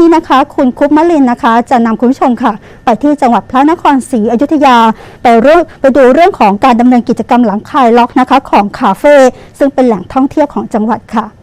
นี้นะคะ คุณคุปมะลินนะคะ จะนำคุณผู้ชมค่ะ ไปที่จังหวัดพระนครศรีอยุธยา ไปเรื่องไปดูเรื่องของการดำเนินกิจกรรมหลังคลายล็อกนะคะ ของคาเฟ่ซึ่งเป็นแหล่งท่องเที่ยวของจังหวัดค่ะ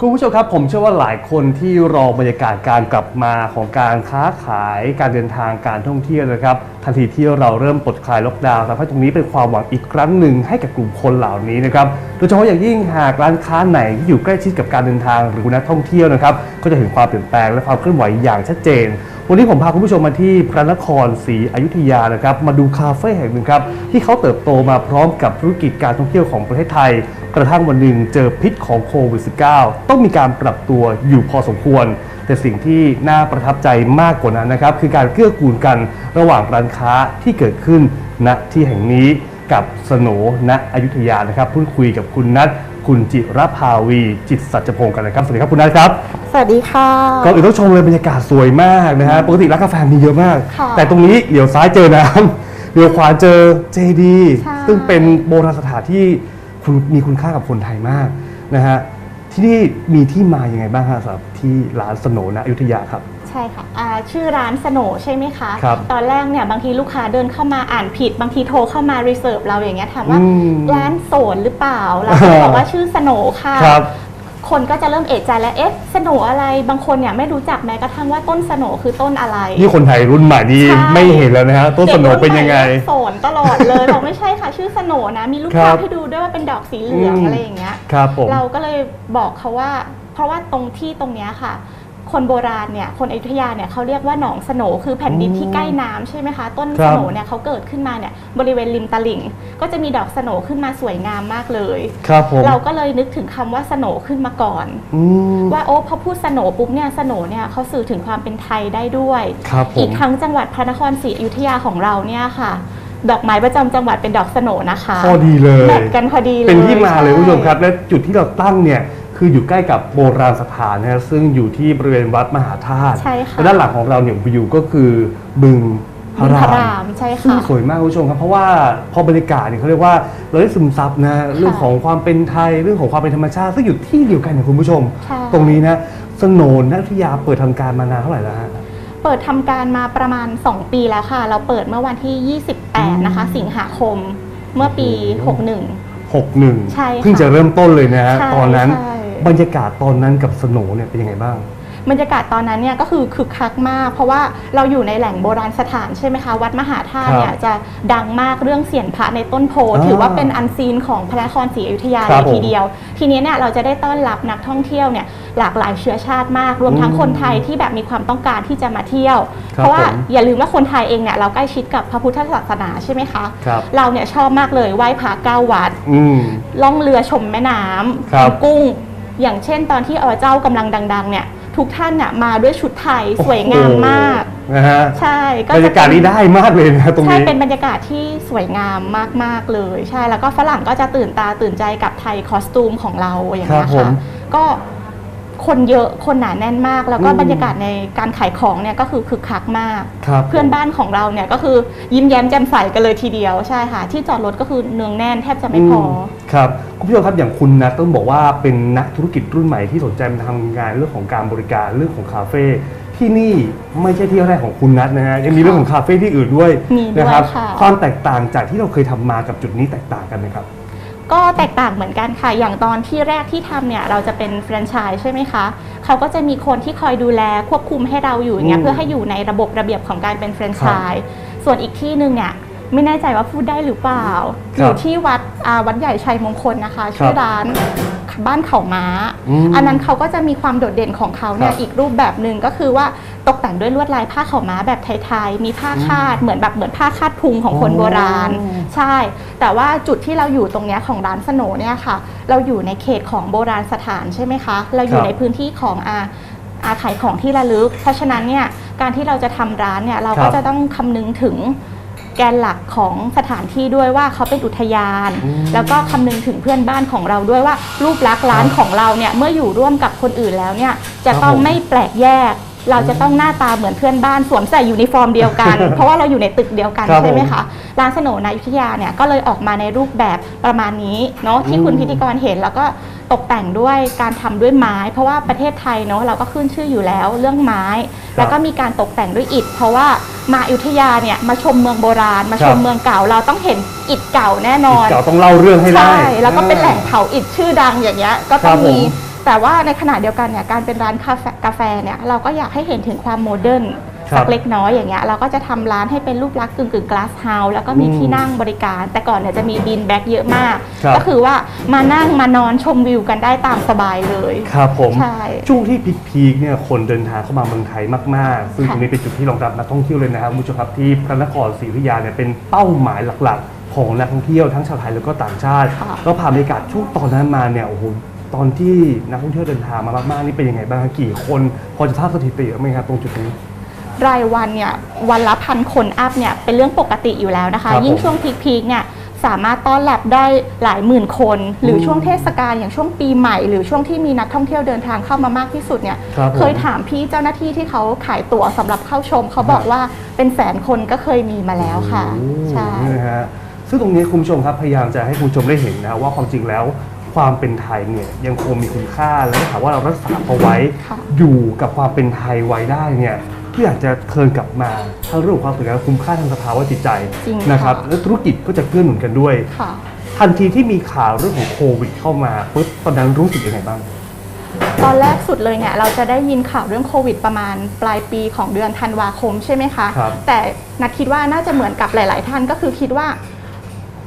คุณผู้ชมครับผมเชื่อว่าหลายคนที่รอบรรยากาศการกลับมาของการค้าขายการเดินทางการท่องเที่ยวนะครับทันทีที่เราเริ่มปลดคลายล็อกดาวน์ทำให้ตรงนี้เป็นความหวังอีกครั้งหนึ่งให้กับกลุ่มคนเหล่านี้นะครับโดยเฉพาะอย่างยิ่งหากร้านค้าไหนที่อยู่ใกล้ชิดกับการเดินทางหรือนักท่องเที่ยวนะครับก็จะเห็นความเปลี่ยนแปลงและความเคลื่อนไหวอย่างชัดเจน วันนี้ผมพาคุณผู้ชมมาที่พระนครศรีอยุธยานะครับมาดูคาเฟ่แห่งหนึ่งครับที่เขาเติบโตมาพร้อมกับธุรกิจการท่องเที่ยวของประเทศไทย กระทั่งวันหนึ่งเจอพิษของโควิด -19 ต้องมีการปรับตัวอยู่พอสมควร แต่สิ่งที่น่าประทับใจมากกว่านั้นนะครับคือการเกื้อกูลกันระหว่างร้านค้าที่เกิดขึ้นณที่แห่งนี้กับสโหนณอยุธยานะครับพูดคุยกับคุณนัท คุณจิรภาวี จิตสัจพงศ์กันนะครับ สวัสดีครับคุณนัทครับ สวัสดีค่ะ ก่อนอื่นต้องชมเลยบรรยากาศสวยมากนะฮะ ปกติร้านกาแฟมีเยอะมาก ค่ะแต่ตรงนี้เดี๋ยวซ้ายเจอน้ำเดี๋ยวขวาเจอเจดีใช่ ซึ่งเป็นโบราณสถานที่คุณมีคุณค่ากับคนไทยมากนะฮะ ที่นี่มีที่มายังไงบ้างฮะสำหรับที่ร้านสโหนนะอยุธยาครับใช่ค่ะอ่าชื่อร้านสโหนใช่ไหมคะ ครับตอนแรกเนี่ยบางทีลูกค้าเดินเข้ามาอ่านผิด บางทีโทรเข้ามารีเซิร์ฟเราอย่างเงี้ยถามว่าอืมร้านโสนหรือเปล่าเราก็บอกว่าชื่อสโหนค่ะ ครับคนก็จะเริ่มเอะใจแล้วเอ๊ะสโหนอะไรบางคนเนี่ยไม่รู้จักแม้กระทั่งว่าต้นสโหนคือต้นอะไร นี่คนไทยรุ่นใหม่นี่ใช่ ไม่เห็นแล้วนะฮะต้นสโหนเป็นยังไง ด็กรุ่นใหม่เรีกโสนตลอดเลย บอกไม่ใช่ค่ะชื่อสโหนนะมีลูกครัค้าบให้ดูด้วยว่าเป็นดอกสีเหลืองอืม อะไรอย่างเงี้ย ครับผม เราก็เลยบอกเขาว่า เพราะว่าตรงที่ตรงเนี้ยค่ะ คนโบราณเนี่ยคนอยุธยาเนี่ยเขาเรียกว่าหนองสโหนคือแผ่นดินที่ใกล้น้ำใช่ไหมคะ ต้นครัสบ โหนเนี่ยเขาเกิดขึ้นมาเนี่ยบริเวณริมตลิ่ง ก็จะมีดอกสโหนขึ้นมาสวยงามมากเลย ครับผมเราก็เลยนึกถึงคำว่าสโหนขึ้นมาก่อน อืม ว่าโอ้พอพูดสโหนปุ๊บเนี่ยสโหนเนี่ยเขาสื่อถึงความเป็นไทยได้ด้วย ครับผม อีกทั้งจังหวัดพระนครศรีอยุธยาของเราเนี่ยค่ะ ดอกไม้ประจำจังหวัดเป็นดอกสโหนนะคะพอดีเลย แมทกันพอดีเลยเป็นที่มาเลยคุณผู้ชมครับใและจุดที่เราตั้งเนี่ย คืออยู่ใกล้กับโบราณสถานนะฮะซึ่งอยู่ที่บริเวณวัดมหาธาตุใช่ค่ะและด้านหลังของเราเนี่ยวิวก็คือบึงพบึระงพระรารามมใช่ซึ่งค่ะสวยมากคุณผู้ชมครับ เพราะว่าพอบรรยากาศเนี่ยเขาเรียกว่าเราได้ซึมซับนะเรื่องของความเป็นไทยเรื่องของความเป็นธรรมชาติซึ่งอยู่ที่เดียวกันเนี่ยคุณผู้ชมใช่ตรงนี้นะสโหนนนักวิทยาเปิดทำการมานานเท่าไหร่แล้วฮะเปิดทำการมาประมาณ 2 ปีแล้วค่ะ เราเปิดเมื่อวันที่ 28 นะคะ สิงหาคมเมื่อปีโอ้โห61 61 ใช่ค่ะเพิ่งจะเริ่มต้นเลยนะฮะใช่ตอนนั้นใช่ บรรยากาศตอนนั้นกับสโหนเนี่ยเป็นยังไงบ้าง บรรยากาศตอนนั้นเนี่ยก็คือคึกคักมาก เพราะว่าเราอยู่ในแหล่งโบราณสถานใช่ไหมคะ วัดมหาธาตุเนี่ยจะดังมากเรื่องเสียนพระในต้นโพธิ์อ่าถือว่าเป็นอันซีนของพระนครศรีอยุธยาคเลรับยทีเดียว ทีนี้เนี่ยเราจะได้ต้อนรับนักท่องเที่ยวเนี่ยหลากหลายเชื้อชาติมาก รวมทั้งอืมคนไทยที่แบบมีความต้องการที่จะมาเที่ยว ครับเพราะว่าผม อย่าลืมว่าคนไทยเองเนี่ยเราใกล้ชิดกับพระพุทธศาสนาใช่ไหมคะ ครับ เราเนี่ยชอบมากเลยไหว้พระเก้าวัด อืม ล่องเรือชมแม่น้ำครับ กินกุ้ง อย่างเช่นตอนที่อเจ้ากำลังดัง ๆ เนี่ยทุกท่านน่ะมาด้วยชุดไทยสวยงามมากโอ้โหนะฮะใช่ก็บรรยากาศนี้ได้มากเลยนะตรงใช่นี้เป็นบรรยากาศที่สวยงามมากๆเลย ใช่แล้วก็ฝรั่งก็จะตื่นตาตื่นใจกับไทยคอสตูมของเราอย่างครัเงี้บยผมค่ะก็ คนเยอะคนหนาแน่นมาก แล้วก็อืม บรรยากาศในการขายของเนี่ยก็คือคึกคักมาก ครับเพื่อนบ้านของเราเนี่ยก็คือยิ้มแย้มแจ่มใสกันเลยทีเดียวใช่ค่ะ ที่จอดรถก็คือเนืองแน่นแทบจะไม่พออครับคุณผู้ชมครับอย่างคุณนะต้องบอกว่าเป็นนักธุรกิจรุ่นใหม่ที่สนใจมาทำงานเรื่องของการบริการเรื่องของคาเฟ่ที่นี่ไม่ใช่ที่แรกของคุณนัทนะฮะยังมีเรื่องของคาเฟ่ที่อื่นด้วยมีด้วยนะครับค่ะ ความแตกต่างจากที่เราเคยทำมากับจุดนี้แตกต่างกันไหมครับ ก็แตกต่างเหมือนกันค่ะ อย่างตอนที่แรกที่ทำเนี่ยเราจะเป็นแฟรนไชส์ใช่ไหมคะ เขาก็จะมีคนที่คอยดูแลควบคุมให้เราอยู่อย่างเงี้อืยมเพื่อให้อยู่ในระบบระเบียบของการเป็นแฟรนไชส์ส่วนอีกที่หนึ่งเนี่ยไม่แน่ใจว่าพูดได้หรือเปล่าครับอยู่ที่วัดอ่าวัดใหญ่ชัยมงคลนะคะชื่อร้านบ้านเขาม้า อืมอันนั้นเขาก็จะมีความโดดเด่นของเขาเนี่คยรับ อีกรูปแบบหนึ่งก็คือว่า ตกแต่งด้วยลวดลายผ้าขาวม้าแบบไทยๆ มีผ้าคาดเหมือนแบบเหมือนผ้าคาดพุงของคนโบราณอ๋อใช่ แต่ว่าจุดที่เราอยู่ตรงเนี้ยของร้านสโหนเนี่ยค่ะ เราอยู่ในเขตของโบราณสถานใช่ไหมคะ เราอยู่ในพื้นที่ของอาอาขายของที่ระลึก เพราะฉะนั้นเนี่ยการที่เราจะทำร้านเนี่ยเราครัก็บจะต้องคำนึงถึงแกนหลักของสถานที่ด้วยว่าเขาเป็นอุทยานอืมแล้วก็คำนึงถึงเพื่อนบ้านของเราด้วยว่ารูปลักษณ์ร้านครับของเราเนี่ยเมื่ออยู่ร่วมกับคนอื่นแล้วเนี่ยจะครับต้องผมไม่แปลกแยก เราจะต้องหน้าตาเหมือนเพื่อนบ้านสวมใส่ยูนิฟอร์มเดียวกัน เพราะว่าเราอยู่ในตึกเดียวกันครับใช่ไหมผมคะร้านสโหนนายุทธยาเนี่ยก็เลยออกมาในรูปแบบประมาณนี้เนาะที่คุณอืมพิธีกรเห็นแล้วก็ตกแต่งด้วยการทำด้วยไม้ เพราะว่าประเทศไทยเนาะเราก็ขึ้นชื่ออยู่แล้วเรื่องไม้แล้วก็มีการตกแต่งด้วยอิฐเพราะว่ามาอยุธยาเนี่ยมาชมเมืองโบราณ มาชมครับเมืองเก่าเราต้องเห็นอิฐเก่าแน่นอน เก่าต้องเล่าเรื่องให้ได้ ใช่ แล้วก็เป็นแหล่งเผาอิฐชื่อดังอย่างเงี้ย ก็ต้อครับผมงมี แต่ว่าในขณะเดียวกันเนี่ยการเป็นร้านกาแฟกาแฟเนี่ยเราก็อยากให้เห็นถึงความโมเดิร์นครับสักเล็กน้อยอย่างเงี้ยเราก็จะทำร้านให้เป็นรูปลักษณ์กึ่งกึ่งกลาสเฮาส์แล้วก็มีอืมที่นั่งบริการ แต่ก่อนเนี่ยจะมีบีนแบ็กเยอะมาก ครับ ก็คือว่ามานั่งมานอนชมวิวกันได้ตามสบายเลย ครับผม ใช่ช่วงที่พีคๆเนี่ยคนเดินทางเข้ามาเมืองไทยมากๆ ซึ่งค่ะ ตรงนี้เป็นจุดที่รองรับนักท่องเที่ยวเลยนะครับคุณผู้ชมครับที่พระนครศรีอยุธยาเนี่ยเป็นเป้าหมายหลักๆ ของนักท่องเที่ยวทั้งชาวไทยแล้วก็ต่างชาติ ค่ะก็ผ่านบรรยากาศช่วงตอนนั้นมาเนี่ยโอ้โห ตอนที่นักท่องเที่ยวเดินทางมามากๆนี่เป็นยังไงบ้างครับกี่คนพอจะทราบสถิติไหมครับตรงจุดนี้ รายวันเนี่ยวันละพันคนอัพเนี่ยเป็นเรื่องปกติอยู่แล้วนะคะ ครับยิ่งผมช่วงพีคๆเนี่ยสามารถต้อนรับได้หลายหมื่นคน หรืออมช่วงเทศกาลอย่างช่วงปีใหม่ หรือช่วงที่มีนักท่องเที่ยวเดินทางเข้ามามากที่สุดเนี่ยครับผมเคยถามพี่เจ้าหน้าที่ที่เขาขายตั๋วสำหรับเข้าชม เขาบอกครับ ว่าเป็นแสนคนก็เคยมีมาแล้วค่ะ โอ้ใช่นี่นะฮะซึ่งตรงนี้คุณผู้ชมครับพยายามจะให้คุณผู้ชมได้เห็นนะว่าความจริงแล้ว ความเป็นไทยเนี่ยยังคงมีคุณค่าและถ้าหากว่าเรารักษาเอาไว้ค่ะอยู่กับความเป็นไทยไว้ได้เนี่ยก็อยากจะเทิร์นกลับมาทั้งเรื่องของความสวยงามคุ้มค่าทางสภาวะจิตใจจริงนะครับ ค่ะ และธุรกิจก็จะเกื้อหนุนกันด้วย ค่ะ ทันทีที่มีข่าวเรื่องของโควิดเข้ามาปุ๊บตอนนั้นรู้สึกยังไงบ้าง ตอนแรกสุดเลยเนี่ยเราจะได้ยินข่าวเรื่องโควิดประมาณปลายปีของเดือนธันวาคมใช่ไหมคะ ครับแต่นัดคิดว่าน่าจะเหมือนกับหลาย ๆ ท่านก็คือคิดว่า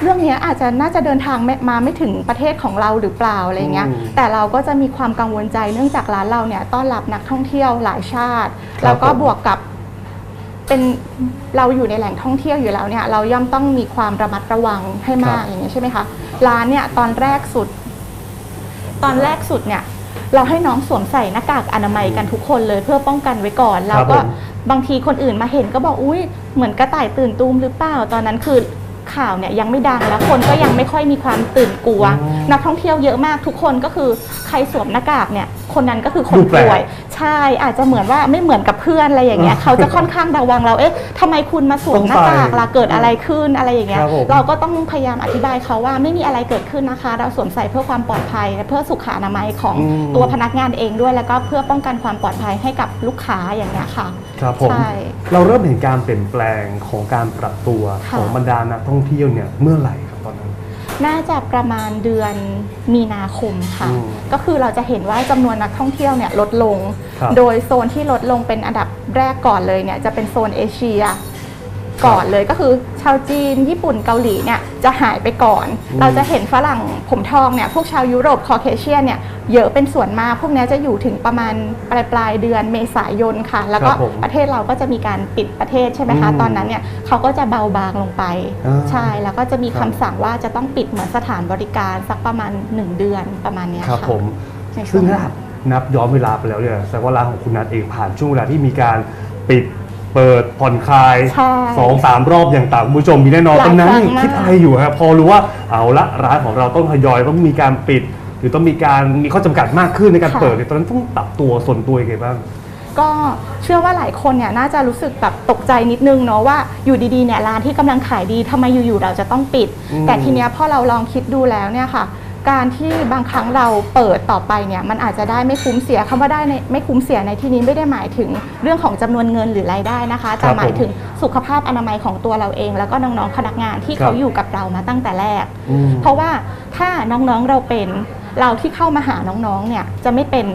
เรื่องเนี้ยอาจจะน่าจะเดินทางไม่มาไม่ถึงประเทศของเราหรือเปล่าอะไรเงี้ยอืมแต่เราก็จะมีความกังวลใจเนื่องจากร้านเราเนี่ยต้อนรับนักท่องเที่ยวหลายชาติครับแล้วก็ผมบวกกับเป็นเราอยู่ในแหล่งท่องเที่ยวอยู่แล้วเนี่ยเราย่อมต้องมีความระมัดระวังให้มากอย่างเงี้ยใช่ไหมคะร้านเนี่ยตอนแรกสุด ตอนแรกสุดเนี่ย เราให้น้องสวมใส่หน้ากากอนามัยกันทุกคนเลยเพื่อป้องกันไว้ก่อน แล้วก็ผมบางทีคนอื่นมาเห็นก็บอกอุ้ยเหมือนกระต่ายตื่นตูมหรือเปล่าตอนนั้นคือ ข่าวเนี่ยยังไม่ดังแล้วคนก็ยังไม่ค่อยมีความตื่นกลัวอืมนักท่องเที่ยวเยอะมากทุกคนก็คือใครสวมหน้ากากเนี่ยคนนั้นก็คือคนดูแปลกป่วย ใช่อาจจะเหมือนว่าไม่เหมือนกับเพื่อนอะไรอย่างเงี้ยเขาจะค่อนข้างระวังเราเอ๊ะทำไมคุณมาสวมหน้ากากล่ะเกิดอะไรขึ้นอะไรอย่างเงี้ยครับผม เราก็ต้องพยายามอธิบายเขาว่าไม่มีอะไรเกิดขึ้นนะคะ เราสวมใส่เพื่อความปลอดภัยและเพื่อสุขอนามัยของอืม ตัวพนักงานเองด้วย แล้วก็เพื่อป้องกันความปลอดภัยให้กับลูกค้าอย่างเงี้ยค่ะ ครับผม ใช่เราเริ่มเห็นการเปลี่ยนแปลงของการปรับตัวค่ะ ของบรรดานักท่องเที่ยวเนี่ยเมื่อไหร่ครับตอนนั้น น่าจะประมาณเดือนมีนาคมค่ะ อืมก็คือเราจะเห็นว่าจำนวนนักท่องเที่ยวเนี่ยลดลง ครับโดยโซนที่ลดลงเป็นอันดับแรกก่อนเลยเนี่ยจะเป็นโซนเอเชีย ก่อนเลยก็คือชาวจีน ญี่ปุ่นเกาหลีเนี่ยจะหายไปก่อนอืมเราจะเห็นฝรั่งผมทองเนี่ยพวกชาวยุโรปคอเคเชียนเนี่ยเยอะเป็นส่วนมากพวกเนี้ยจะอยู่ถึงประมาณปลายปลายๆเดือนเมษายนค่ะ แล้วก็ครับผมประเทศเราก็จะมีการปิดประเทศใช่ไหมคะอืมตอนนั้นเนี่ยเขาก็จะเบาบางลงไปอ่าใช่แล้วก็จะมีครัคำบสั่งว่าจะต้องปิดเหมือนสถานบริการสักประมาณ 1 เดือนประมาณเนี้ยครับค่ะผมในช่ซึ่วงงถ้านั้นนับย้อนเวลาไปแล้วเนี่ยแสดงว่าร้านของคุณนัทเองผ่านช่วงเวลาที่มีการปิด เปิดผ่อนคลายใช่สองสามรอบอย่างต่างคุณผู้ชมมีแน่นอนหลายตอนนั้นครั้งมาก คิดอะไรอยู่ครับพอรู้ว่าเอาละร้านของเราต้องทยอยต้องมีการปิด หรือต้องมีการมีข้อจำกัดมากขึ้นในการเปิดเนี่ยตอนนั้นต้องปรับตัวส่วนตัวยังไงบ้าง ก็เชื่อว่าหลายคนเนี่ยน่าจะรู้สึกแบบตกใจนิดนึงเนาะว่าอยู่ดีๆเนี่ยร้านที่กำลังขายดีทำไมอยู่ๆเราจะต้องปิด อืมแต่ทีเนี้ยพอเราลองคิดดูแล้วเนี่ยค่ะ การที่บางครั้งเราเปิดต่อไปเนี่ยมันอาจจะได้ไม่คุ้มเสียคำว่าได้ในไม่คุ้มเสียในที่นี้ไม่ได้หมายถึงเรื่องของจำนวนเงินหรือรายได้นะคะ แต่ครับหมายถึงสุขภาพอนามัยของตัวเราเอง แล้วก็น้องๆพนักงานที่ครับเขาอยู่กับเรามาตั้งแต่แรกอืมเพราะว่าถ้าน้องๆเราเป็นเราที่เข้ามาหาน้องๆเนี่ยจะไม่เป็น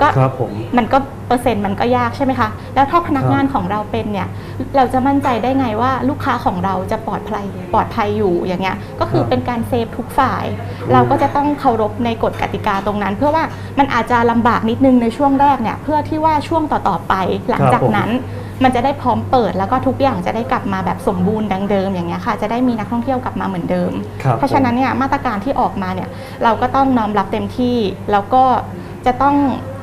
ก็ครับผม มันก็เปอร์เซ็นต์มันก็ยากใช่ไหมคะ แล้วถ้าพนักงานของเราเป็นเนี่ย เราจะมั่นใจได้ไงว่าลูกค้าของเราจะปลอดภัยปลอดภัยอยู่อย่างเงี้ย ก็คือครับเป็นการเซฟทุกฝ่าย เราก็จะต้องเคารพในกฎกติกาตรงนั้น เพื่อว่ามันอาจจะลำบากนิดนึงในช่วงแรกเนี่ยเพื่อที่ว่าช่วงต่อๆไป หลังจากนั้นมันจะได้พร้อมเปิดแล้วก็ทุกอย่างจะได้กลับมาแบบสมบูรณ์ดังเดิมอย่างเงี้ยค่ะ จะได้มีนักท่องเที่ยวกลับมาเหมือนเดิมครับเพราะฉะนั้นเนี่ยมาตรการที่ออกมาเนี่ยเราก็ต้องน้อมรับเต็มที่แล้วก็จะต้อง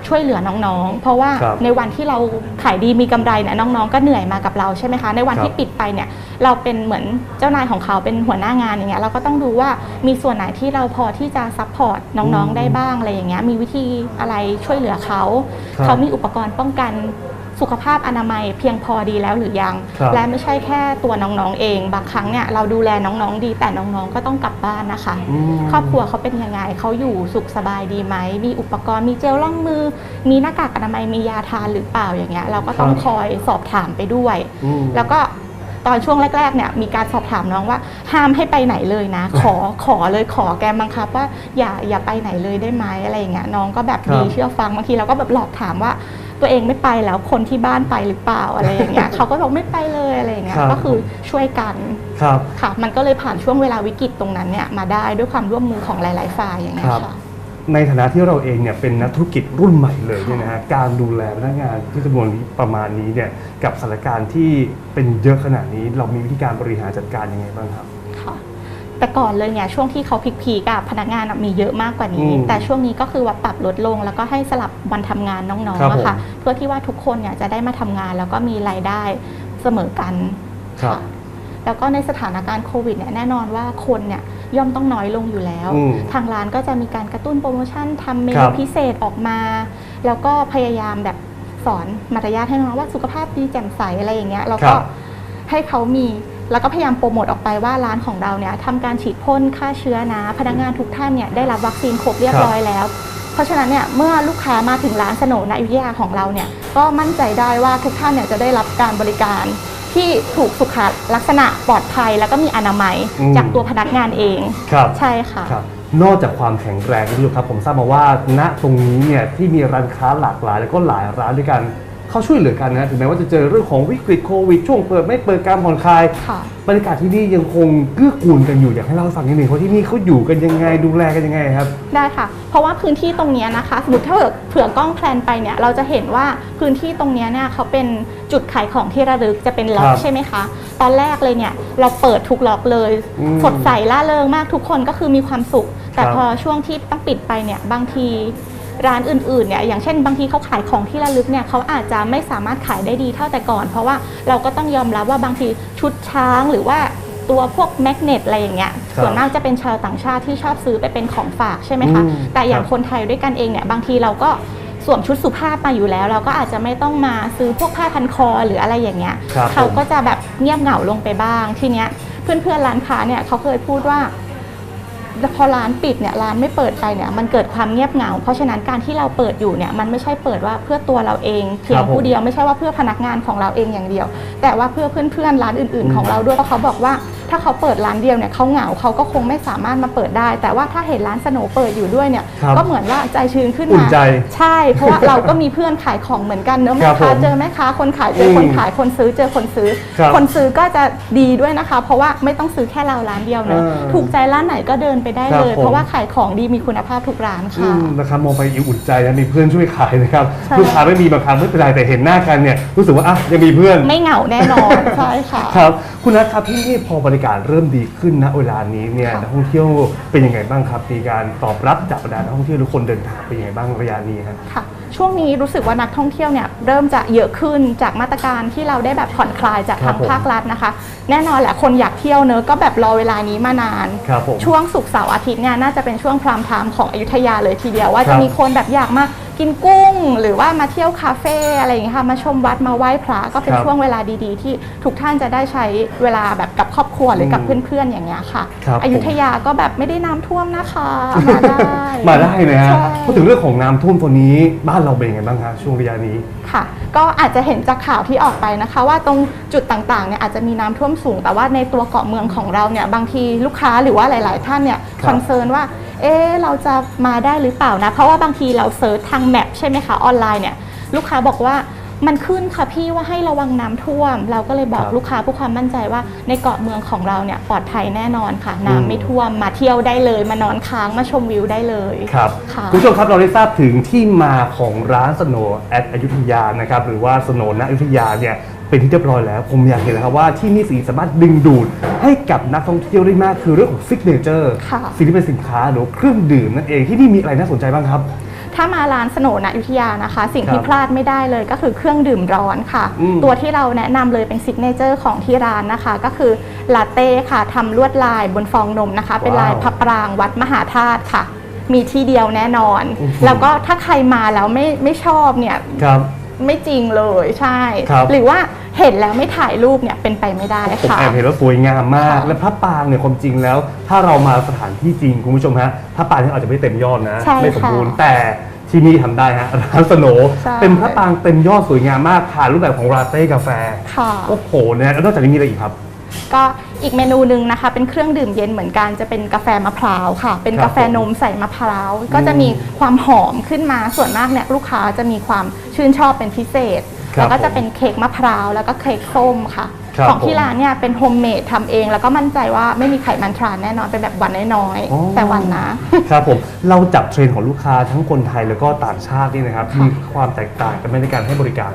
ช่วยเหลือน้องๆ เพราะว่าครับในวันที่เราขายดีมีกำไรเนี่ยน้องๆ ก็เหนื่อยมากับเราใช่ไหมคะ ในวันครับที่ปิดไปเนี่ยเราเป็นเหมือนเจ้านายของเขาเป็นหัวหน้างานอย่างเงี้ยเราก็ต้องดูว่ามีส่วนไหนที่เราพอที่จะซัพพอร์ตน้องอืมๆได้บ้างอะไรอย่างเงี้ยมีวิธีอะไรช่วยเหลือเขาครับ เขามีอุปกรณ์ป้องกัน สุขภาพอนามัยเพียงพอดีแล้วหรือยังครับและไม่ใช่แค่ตัวน้องๆเอง บางครั้งเนี่ยเราดูแลน้องๆดีแต่น้องๆก็ต้องกลับบ้านนะคะอืมครอบครัวเขาเป็นยังไงเขาอยู่สุขสบายดีไหมมีอุปกรณ์มีเจลล้างมือ มีหน้ากากอนามัยมียาทานหรือเปล่าอย่างเงี้ยเราก็ต้องครับคอยสอบถามไปด้วยอืมแล้วก็ตอนช่วงแรกๆเนี่ยมีการสอบถามน้องว่าห้ามให้ไปไหนเลยนะ ขอขอเลยขอแกบังคับว่าอย่าอย่าไปไหนเลยได้ไหมอะไรอย่างเงี้ยน้องก็แบบครับดีเชื่อฟังบางทีเราก็แบบหลอกถามว่า ตัวเองไม่ไปแล้วคนที่บ้านไปหรือเปล่าอะไรอย่างเงี้ยเขาก็บอกไม่ไปเลยอะไรอย่างเงี้ยครับ ก็คือช่วยกันครับ ค่ะ มันก็เลยผ่านช่วงเวลาวิกฤตตรงนั้นเนี่ยมาได้ด้วยความร่วมมือของหลาย ๆ ฝ่ายอย่างเงี้ยครับ ค่ะ ในฐานะที่เราเองเนี่ยเป็นนักธุรกิจรุ่นใหม่เลยเนี่ยนะฮะการดูแลพนักงานที่จำนวนประมาณนี้เนี่ยกับสถานการณ์ที่เป็นเยอะขนาดนี้เรามีวิธีการบริหารจัดการยังไงบ้างครับค่ะ แต่ก่อนเลยเนี่ยช่วงที่เขาพีคๆอะพนักงานอะมีเยอะมากกว่านี้ อืมแต่ช่วงนี้ก็คือว่าปรับลดลง แล้วก็ให้สลับวันทำงานน้องครับๆอะค่ะผมเพื่อที่ว่าทุกคนเนี่ยจะได้มาทำงาน แล้วก็มีรายได้เสมอกันครับค่ะแล้วก็ในสถานการณ์โควิดเนี่ยแน่นอนว่าคนเนี่ยย่อมต้องน้อยลงอยู่แล้ว อืม ทางร้านก็จะมีการกระตุ้นโปรโมชั่นทำเมครันูบพิเศษออกมา แล้วก็พยายามแบบสอนมารยาทให้น้องว่าสุขภาพดีแจ่มใสอะไรอย่างเงี้ยแล้วครัก็บให้เขามี แล้วก็พยายามโปรโมทออกไปว่าร้านของเราเนี่ยทำการฉีดพ่นฆ่าเชื้อนะ พนักงานทุกท่านเนี่ยได้รับวัคซีนครบเรียบร้อยแล้ว เพราะฉะนั้นเนี่ยเมื่อลูกค้ามาถึงร้านสโหนนอยุธยาของเราเนี่ยก็มั่นใจได้ว่าทุกท่านเนี่ยจะได้รับการบริการที่ถูกสุขลักษณะปลอดภัย แล้วก็มีอนามัยอืมจากตัวพนักงานเองครับ ใช่ค่ะ ครับนอกจากความแข็งแรงคุณผู้ชมครับ ผมทราบมาว่าณตรงนี้เนี่ยที่มีร้านค้าหลากหลาย แล้วก็หลายร้านด้วยกัน เขาช่วยเหลือกันนะถึงแม้ว่าจะเจอเรื่องของวิกฤตโควิด ช่วงเปิดไม่เปิดการผ่อนคลายค่ะ บรรยากาศที่นี่ยังคงเกื้อกูลกันอยู่อยากให้เล่าให้ฟังนิดนึงว่าที่นี่เขาอยู่กันยังไงดูแลกันยังไงครับ ได้ค่ะ เพราะว่าพื้นที่ตรงเนี้ยนะคะ สมมติถ้าเผื่อเผื่อกล้องแพลนไปเนี่ย เราจะเห็นว่าพื้นที่ตรงเนี้ยเนี่ยเขาเป็นจุดขายของที่ระลึกจะเป็นล็อคกรับใช่ไหมคะ ตอนแรกเลยเนี่ยเราเปิดทุกล็อกเลย อืมสดใสล่าเริงมากทุกคนก็คือมีความสุข แต่ครับ พอช่วงที่ต้องปิดไปเนี่ยบางที ร้านอื่นๆเนี่ยอย่างเช่นบางทีเขาขายของที่ระลึกเนี่ยเขาอาจจะไม่สามารถขายได้ดีเท่าแต่ก่อน เพราะว่าเราก็ต้องยอมรับว่าบางทีชุดช้างหรือว่าตัวพวกแมกเนตอะไรอย่างเงี้ยครับส่วนมากจะเป็นชาวต่างชาติที่ชอบซื้อไปเป็นของฝากใช่ไหมคะอืมแต่อย่างครับคนไทยด้วยกันเองเนี่ยบางทีเราก็สวมชุดสุภาพมาอยู่แล้ว เราก็อาจจะไม่ต้องมาซื้อพวกผ้าพันคอหรืออะไรอย่างเงี้ยครับเขาผมก็จะแบบเงียบเหงาลงไปบ้างทีเนี้ยเพื่อนๆร้านค้าเนี่ยเขาเคยพูดว่า พอร้านปิดเนี่ยร้านไม่เปิดไปเนี่ยมันเกิดความเงียบเหงา เพราะฉะนั้นการที่เราเปิดอยู่เนี่ยมันไม่ใช่เปิดว่าเพื่อตัวเราเองเพียครังบผมผู้เดียวไม่ใช่ว่าเพื่อพนักงานของเราเองอย่างเดียว แต่ว่าเพื่อเพื่อนๆร้านอื่น ๆ ของเราด้วยเพราะเขาบอกว่า ถ้าเขาเปิดร้านเดียวเนี่ยเขาเหงาเขาก็คงไม่สามารถมาเปิดได้ แต่ว่าถ้าเห็นร้านสโหนเปิดอยู่ด้วยเนี่ยครับก็เหมือนว่าใจชื้นขึ้นอุ่มานใจใช่ เพราะว่าเราก็มีเพื่อนขายของเหมือนกันเนอะคแม่รับผค้ามเจอแม่ค้าคนขายเจอคนอืมขายคนซื้อเจอคนซื้อ ครับคนซื้อก็จะดีด้วยนะคะ เพราะว่าไม่ต้องซื้อแค่เราร้านเดียวเนอะเออถูกใจร้านไหนก็เดินไปได้ครับเลยผม เพราะว่าขายของดีมีคุณภาพทุกร้านอืค่ะ มนะครับมองไปอิ่มอุ่นใจนะมีเพื่อนช่วยขายนะครับใช่ ลูกค้าไม่มีบางครั้งไม่เป็นไรแต่เห็นหน้ากันเนี่ยรู้สึกว่าอะยังมีเพื่อน ไม่เหงาแน่นอน ใช่ค่ะ ครับคุณนัทครับที่นี่พอบริการเริ่มดีขึ้นณเวลานี้เนี่ยค่ะนักท่องเที่ยวเป็นยังไงบ้างครับมีการตอบรับจากบรรดานักท่องเที่ยวหรือคนเดินทางเป็นยังไงบ้างระยะนี้ครับค่ะช่วงนี้รู้สึกว่านักท่องเที่ยวเนี่ยเริ่มจะเยอะขึ้นจากมาตรการที่เราได้แบบผ่อนคลายจากครัทาบงผมภาครัฐนะคะ แน่นอนแหละคนอยากเที่ยวเนอะก็แบบรอเวลานี้มานานครับผมช่วงศุกร์เสาร์อาทิตย์เนี่ยน่าจะเป็นช่วงพรามไทม์ของอยุธยาเลยทีเดียวว่าครัจะบมีคนแบบอยากมา กินกุ้งหรือว่ามาเที่ยวคาเฟ่อะไรอย่างเงี้ยค่ะมาชมวัดมาไหว้พระก็เป็นครับช่วงเวลาดีๆ ที่ทุกท่านจะได้ใช้เวลาแบบกับครอบครัวหรือกับอืมเพื่อนๆอย่างเงี้ยค่ะ ครับ อยุธยาก็แบบไม่ได้น้ำท่วมนะคะ มาได้ มาได้นะฮะใช่ พูดถึงเรื่องของน้ำท่วมตัวนี้บ้านเราเป็นยังไงบ้างคะช่วงระยะนี้ ค่ะ ก็อาจจะเห็นจากข่าวที่ออกไปนะคะ ว่าตรงจุดต่างๆเนี่ยอาจจะมีน้ำท่วมสูง แต่ว่าในตัวเกาะเมืองของเราเนี่ยบางทีลูกค้าหรือว่าหลาย ๆ ท่านเนี่ยครับคอนเซิร์นว่า เอ๊ะเราจะมาได้หรือเปล่านะ เพราะว่าบางทีเราเซิร์ชทางแมปใช่ไหมคะออนไลน์เนี่ยลูกค้าบอกว่ามันขึ้นค่ะพี่ว่าให้ระวังน้ำท่วม เราก็เลยบอกครับลูกค้าเพื่อความมั่นใจว่า ในเกาะเมืองของเราเนี่ยปลอดภัยแน่นอนค่ะอืมน้ำไม่ท่วมมาเที่ยวได้เลย มานอนค้างมาชมวิวได้เลยครับค่ะคุณผู้ชมครับเราได้ทราบถึงที่มาของร้านสโนแอดอยุธยานะครับหรือว่าสโนณอยุธยาเนี่ย เป็นที่เรียบร้อยแล้ว ผมอยากเห็นแล้วครับว่าที่นี่สิ่งสามารถดึงดูดให้กับนักท่องเที่ยวได้มากคือเรื่องของซิกเนเจอร์ค่ะ สิ่งที่เป็นสินค้าหรือเครื่องดื่มนั่นเองที่นี่มีอะไรน่าสนใจบ้างครับ ถ้ามาร้านสโหนณอยุธยานะคะ สิ่งคที่รับพลาดไม่ได้เลยก็คือเครื่องดื่มร้อนค่ะ อืม ตัวที่เราแนะนำเลยเป็นซิกเนเจอร์ของที่ร้านนะคะ ก็คือลาเต้ค่ะทำลวดลายบนฟองนมนะคะ เป็นลายว้าวพระปรางวัดมหาธาตุค่ะ มีที่เดียวแน่นอนอื้อหือแล้วก็ถ้าใครมาแล้วไม่ไม่ชอบเนี่ย ครับ ไม่จริงเลยใช่ ครับ หรือว่าเห็นแล้วไม่ถ่ายรูปเนี่ยเป็นไปไม่ได้ผมค่ะ แอบเห็นแล้วสวยงามมากค่ะและพระปรางเนี่ยความจริงแล้ว ถ้าเรามาสถานที่จริงคุณผู้ชมฮะพระปรางเนี่ยอาจจะไม่เต็มยอดนะ ใช่ไม่สมบูรณ์ค่ะแต่ที่นี่ทำได้ฮะร้านสโหนใช่ เป็นพระปรางเต็มยอดสวยงามมากผ่านรูปแบบของลาเต้กาแฟค่ะ โอ้โหเนี่ยแล้วนอกจากนี้มีอะไรอีกครับ ก็ อีกเมนูหนึ่งนะคะ เป็นเครื่องดื่มเย็นเหมือนกันจะเป็นกาแฟมะพร้าวค่ะ เป็นครับกาแฟนมใส่มะพร้าวก็จะมีความหอมขึ้นมาส่วนมากเนี่ยลูกค้าจะมีความชื่นชอบเป็นพิเศษครับแล้วก็จะเป็นเค้กมะพร้าวแล้วก็เค้กส้มค่ะครับของที่ผมร้านเนี่ยเป็นโฮมเมดทำเอง แล้วก็มั่นใจว่าไม่มีไขมันทรานแน่นอนเป็นแบบวันน้อยอ๋อๆแต่วันนะครับผมเราจับเทรนด์ของลูกค้าทั้งคนไทยแล้วก็ต่างชาตินี่นะครับมีความแตกต่างกันไหมในการให้บริการ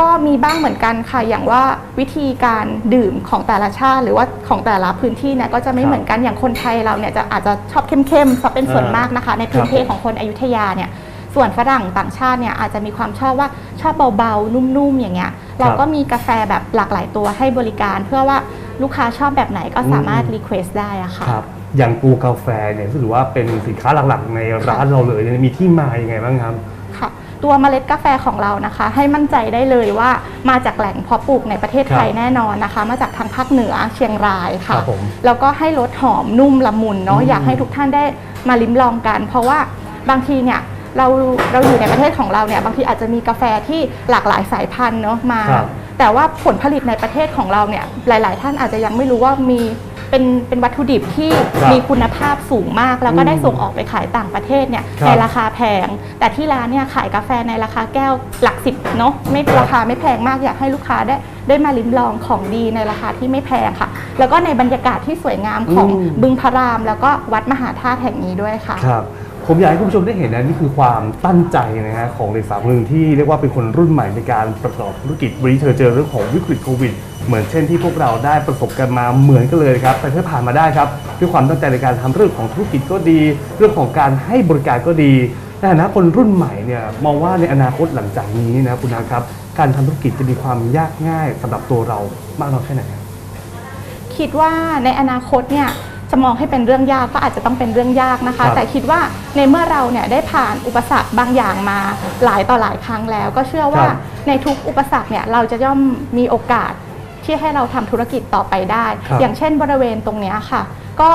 ก็มีบ้างเหมือนกันค่ะ อย่างว่าวิธีการดื่มของแต่ละชาติ หรือว่าของแต่ละพื้นที่เนี่ยก็จะไม่ครับเหมือนกันอย่างคนไทยเราเนี่ยจะอาจจะชอบเข้มๆซะเป็นส่วนอ่ามมากนะคะ ในพื้นครับที่ของคนอยุธยาเนี่ย ส่วนฝรั่งต่างชาติเนี่ยอาจจะมีความชอบว่าชอบเบาๆนุ่มๆอย่างเงี้ยเราก็มีกาแฟแบบหลากหลายตัวให้บริการ เพื่อว่าลูกค้าชอบแบบไหนก็สามารถอืมรีเควสได้อะค่ะครับอย่างปูกาแฟเนี่ยถือว่าเป็นสินค้าหลักๆ ในร้านเราเลยเนี่ยมีที่มายังไงบ้างครับค่ะ ตัวเมล็ดกาแฟของเรานะคะ ให้มั่นใจได้เลยว่ามาจากแหล่งเพาะปลูกในประเทศไทยครับแน่นอนนะคะ มาจากทางภาคเหนือเชียงรายค่ะ ครับผมแล้วก็ให้รสหอมนุ่มละมุนเนาะอืมอยากให้ทุกท่านได้มาลิ้มลองกัน เพราะว่าบางทีเนี่ยเราเราอยู่ในประเทศของเราเนี่ยบางทีอาจจะมีกาแฟที่หลากหลายสายพันธุ์เนาะมา ครับ แต่ว่าผลผลิตในประเทศของเราเนี่ยหลาย ๆ ท่านอาจจะยังไม่รู้ว่ามี เป็นเป็นวัตถุดิบที่ครับมีคุณภาพสูงมาก แล้วก็ได้อืมส่งออกไปขายต่างประเทศเนี่ยครับในราคาแพง แต่ที่ร้านเนี่ยขายกาแฟในราคาแก้วหลักสิบเนาะไม่ครับราคาไม่แพงมากอยากให้ลูกค้าได้ได้มาลิ้มลองของดีในราคาที่ไม่แพงค่ะ แล้วก็ในบรรยากาศที่สวยงามของอืม บึงพระราม แล้วก็วัดมหาธาตุแห่งนี้ด้วยค่ะ ครับ ผมอยากให้คุณผู้ชมได้เห็นนะนี่คือความตั้งใจนะฮะของเด็กสาวคนหนึ่งที่เรียกว่าเป็นคนรุ่นใหม่ในการประกอบธุรกิจวันนี้เธอเจอเรื่องของวิกฤตโควิด เหมือนเช่นที่พวกเราได้ประสบกันมาเหมือนกันเลยครับ แต่เธอผ่านมาได้ครับด้วยความตั้งใจในการทำเรื่องของธุรกิจก็ดี เรื่องของการให้บริการก็ดีในฐานะคนรุ่นใหม่เนี่ยมองว่าในอนาคตหลังจากนี้นะคุณนะครับ การทำธุรกิจจะมีความยากง่ายสำหรับตัวเรามากน้อยแค่ไหนครับคิดว่าในอนาคตเนี่ย จะมองให้เป็นเรื่องยากก็อาจจะต้องเป็นเรื่องยากนะคะครับแต่คิดว่าในเมื่อเราเนี่ยได้ผ่านอุปสรรคบางอย่างมาหลายต่อหลายครั้งแล้ว ก็เชื่อว่าครับในทุกอุปสรรคเนี่ยเราจะย่อมมีโอกาสที่ให้เราทำธุรกิจต่อไปได้ครับอย่างเช่นบริเวณตรงเนี้ยค่ะ ก็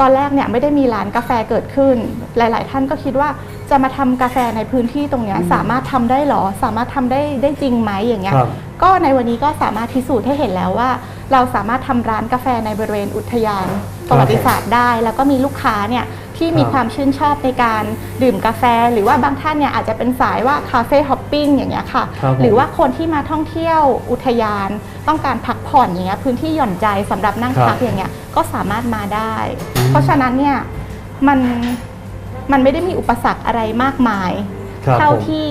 ตอนแรกเนี่ยไม่ได้มีร้านกาแฟเกิดขึ้น หลาย ๆ ท่านก็คิดว่าจะมาทำกาแฟในพื้นที่ตรงเนี้ยสามารถทำได้หรอ สามารถทำได้ได้จริงไหมอย่างเงี้ยครับ ก็ในวันนี้ก็สามารถพิสูจน์ให้เห็นแล้วว่า เราสามารถทำร้านกาแฟในบริเวณอุทยานประวัติศาสตร์ได้ แล้วก็มีลูกค้าเนี่ยที่มีครับความชื่นชอบในการดื่มกาแฟ หรือว่าบางท่านเนี่ยอาจจะเป็นสายว่าคาเฟ่ฮอปปิ้งอย่างเงี้ยค่ะ ครับผม หรือว่าคนที่มาท่องเที่ยวอุทยาน ต้องการพักผ่อนอย่างเงี้ยพื้นที่หย่อนใจสำหรับนั่งครับพักอย่างเงี้ยก็สามารถมาได้อืมเพราะฉะนั้นเนี่ยมันมันไม่ได้มีอุปสรรคอะไรมากมาย ครับเท่าผม ที่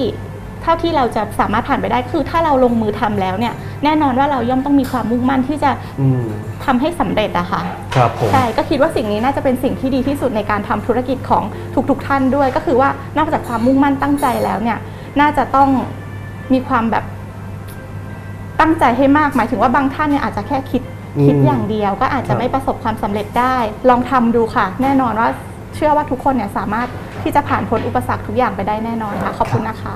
เท่าที่เราจะสามารถผ่านไปได้คือ ถ้าเราลงมือทำแล้วเนี่ยแน่นอนว่าเราย่อมต้องมีความมุ่งมั่นที่จะอืมทำให้สำเร็จอะค่ะครับผมใช่ก็คิดว่าสิ่งนี้น่าจะเป็นสิ่งที่ดีที่สุดในการทำธุรกิจของทุกๆท่านด้วย ก็คือว่านอกจากความมุ่งมั่นตั้งใจแล้วเนี่ยน่าจะต้องมีความแบบตั้งใจให้มากหมายถึงว่าบางท่านเนี่ยอาจจะแค่คิดอืมคิดอย่างเดียวก็อาจครัจะบไม่ประสบความสำเร็จได้ ลองทำดูค่ะ แน่นอนว่าเชื่อว่าทุกคนเนี่ยสามารถที่จะผ่านพ้นอุปสรรคทุกอย่างไปได้แน่นอนค่ะ ขอบคุณนะคะ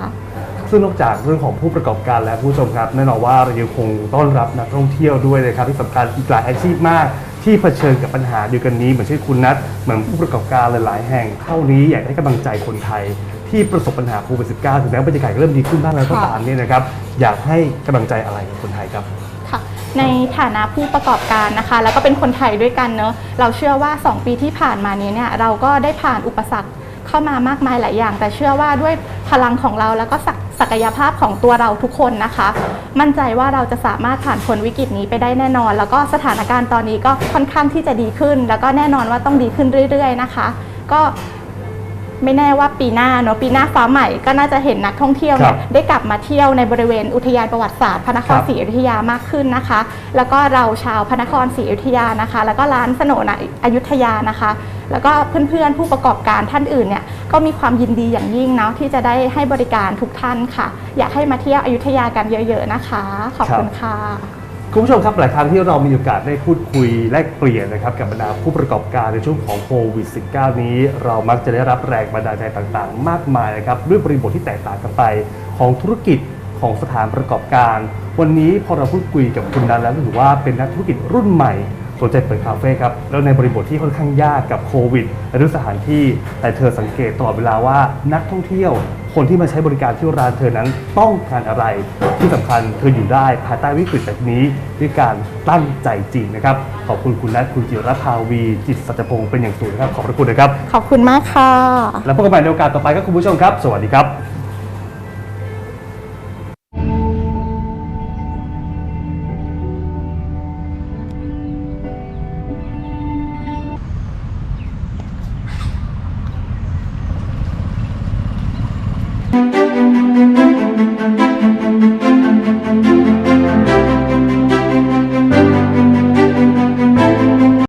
ซึ่งนอกจากเรื่องของผู้ประกอบการและผู้ชมครับแน่นอนว่าเรายังคงต้อนรับนักท่องเที่ยวด้วยนะครับที่สำคัญอีกหลายอาชีพมาก ที่เผชิญกับปัญหาเดียวกันนี้ เหมือนเช่นคุณนัทเหมือนผู้ประกอบการหลายๆ แห่งเท่านี้อยากให้กำลังใจคนไทย ที่ประสบปัญหาโควิด -19 ถึงแม้บรรยากาศเริ่มดีขึ้นบ้างแล้วก็ตามเนี่ยนะครับอยากให้กำลังใจอะไรกับคนไทยครับค่ะในฐานะผู้ประกอบการนะคะ แล้วก็เป็นคนไทยด้วยกันเนอะเราเชื่อว่า 2 ปีที่ผ่านมานี้เนี่ยเราก็ได้ผ่านอุปสรรค เข้ามามากมายหลายอย่าง แต่เชื่อว่าด้วยพลังของเราแล้วก็ศักศักยภาพของตัวเราทุกคนนะคะ มั่นใจว่าเราจะสามารถผ่านพ้นวิกฤตนี้ไปได้แน่นอน แล้วก็สถานการณ์ตอนนี้ก็ค่อนข้างที่จะดีขึ้น แล้วก็แน่นอนว่าต้องดีขึ้นเรื่อย ๆ นะคะ ก็ไม่แน่ว่าปีหน้าเนาะปีหน้าฟ้าใหม่ก็น่าจะเห็นนักท่องเที่ยวเนี่ยครับได้กลับมาเที่ยวในบริเวณอุทยานประวัติศาสตร์พระนครครับศรีอยุธยามากขึ้นนะคะ แล้วก็เราชาวพระนครศรีอยุธยานะคะ แล้วก็ร้านสโหนอยุธยานะคะ แล้วก็เพื่อนๆผู้ประกอบการท่านอื่นเนี่ยก็มีความยินดีอย่างยิ่งเนาะที่จะได้ให้บริการทุกท่านค่ะ อยากให้มาเที่ยวอยุธยากันเยอะ ๆนะคะ ขอบคุณค่ะคุณผู้ชมครับหลายครั้งที่เรามีโอกาสได้พูดคุยแลกเปลี่ยนนะครับกับบรรดาผู้ประกอบการในช่วงของโควิด -19 นี้ เรามักจะได้รับแรงบันดาลใจต่างๆ มากมายนะครับด้วยบริบทที่แตกต่างกันไปของธุรกิจของสถานประกอบการ วันนี้พอเราพูดคุยกับคุณนันแล้วก็ถือว่าเป็นนักธุรกิจรุ่นใหม่ สนใจเปิดคาเฟ่ครับ แล้วในบริบทที่ค่อนข้างยากกับโควิดและเรื่องสถานที่ แต่เธอสังเกตตลอดเวลาว่านักท่องเที่ยว คนที่มาใช้บริการที่ร้านเธอนั้นต้องการอะไร ที่สำคัญเธออยู่ได้ภายใต้วิกฤตแบบนี้ด้วยการตั้งใจจริงนะครับ ขอบคุณคุณนัทคุณจิรภาวี จิตสัจพงศ์เป็นอย่างสูงนะครับขอบพระคุณนะครับ ขอบคุณมากค่ะ แล้วพบกันใหม่ในโอกาสต่อไปครับคุณผู้ชมครับ สวัสดีครับ